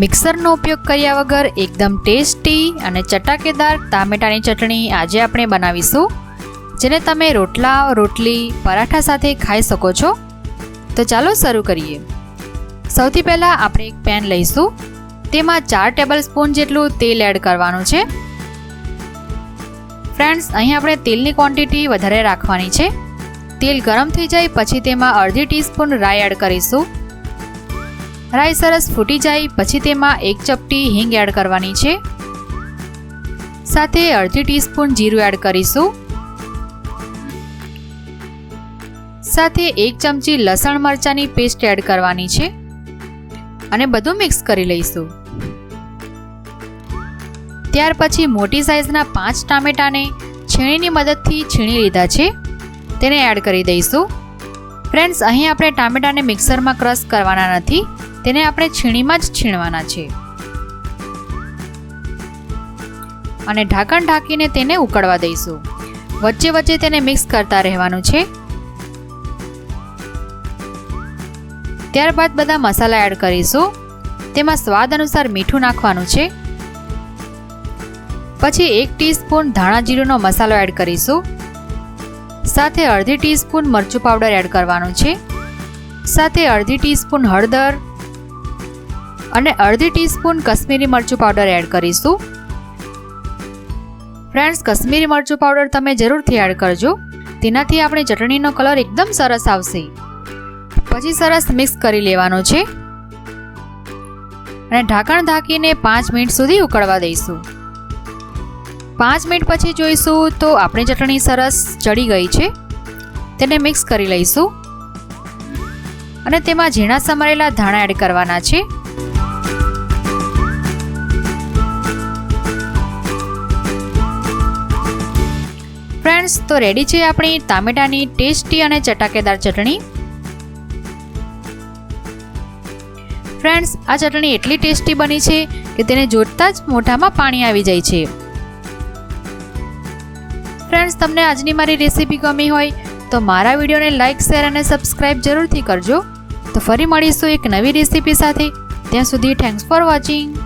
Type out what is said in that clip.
મિક્સરનો ઉપયોગ કર્યા વગર એકદમ ટેસ્ટી અને ચટાકેદાર ટામેટાની ચટણી આજે આપણે બનાવીશું, જેને તમે રોટલા, રોટલી, પરાઠા સાથે ખાઈ શકો છો. તો ચાલો શરૂ કરીએ. સૌથી પહેલાં આપણે એક પેન લઈશું. તેમાં ચાર ટેબલ સ્પૂન જેટલું તેલ એડ કરવાનું છે. ફ્રેન્ડ્સ, અહીં આપણે તેલની ક્વોન્ટિટી વધારે રાખવાની છે. તેલ ગરમ થઈ જાય, પછી તેમાં અડધી ટીસ્પૂન રાઈ એડ કરીશું. રાઈ સરસ ફૂટી જાય, પછી તેમાં એક ચપટી હિંગ એડ કરવાની છે. સાથે અડધી ટીસ્પૂન જીરું એડ કરીશું. સાથે એક ચમચી લસણ મરચાંની પેસ્ટ એડ કરવાની છે. અને બધું મિક્સ કરી લઈશું. ત્યાર પછી મોટી સાઇઝના પાંચ ટામેટાને છીણીની મદદથી છીણી લીધા છે. તેને એડ કરી દઈશું. ફ્રેન્ડ્સ, અહીં આપણે ટામેટાને મિક્સરમાં ક્રશ કરવાના નથી. તેને આપણે છીણીમાં જ છીણવાના છે. અને ઢાંકણ ઢાંકીને તેને ઉકળવા દઈશું. વચ્ચે વચ્ચે તેને મિક્સ કરતા રહેવાનું છે. ત્યારબાદ બધા મસાલા એડ કરીશું. તેમાં સ્વાદ અનુસાર મીઠું નાખવાનું છે. પછી એક ટીસ્પૂન ધાણા જીરુંનો મસાલો એડ કરીશું. સાથે અડધી ટીસ્પૂન મરચું પાવડર એડ કરવાનું છે. સાથે અડધી ટીસ્પૂન હળદર અને અડધી ટીસ્પૂન કશ્મીરી મરચું પાવડર એડ કરીશું. ફ્રેન્ડ્સ કશ્મીરી મરચું પાવડર તમે જરૂરથી એડ કરજો. તેનાથી આપણી ચટણીનો કલર એકદમ સરસ આવશે. પછી સરસ મિક્સ કરી લેવાનો છે. અને ઢાંકણ ઢાંકીને પાંચ મિનિટ સુધી ઉકળવા દઈશું. પાંચ મિનિટ પછી જોઈશું તો આપણી ચટણી સરસ ચડી ગઈ છે. તેને મિક્સ કરી લઈશું. અને તેમાં ઝીણા સમારેલા ધાણા એડ કરવાના છે. ફ્રેન્ડ્સ તો રેડી છે આપણી ટામેટાની ટેસ્ટી અને ચટાકેદાર ચટણી. ફ્રેન્ડ્સ આ ચટણી એટલી ટેસ્ટી બની છે કે તેને જોતા જ મોઢામાં પાણી આવી જાય છે. ફ્રેન્ડ્સ તમને આજની મારી રેસીપી ગમી હોય તો મારા વિડીયોને લાઇક શેર અને સબસ્ક્રાઇબ જરૂરથી કરજો. તો ફરી મળીશું એક નવી રેસીપી સાથે. ત્યાં સુધી થેન્ક્સ ફોર વોચિંગ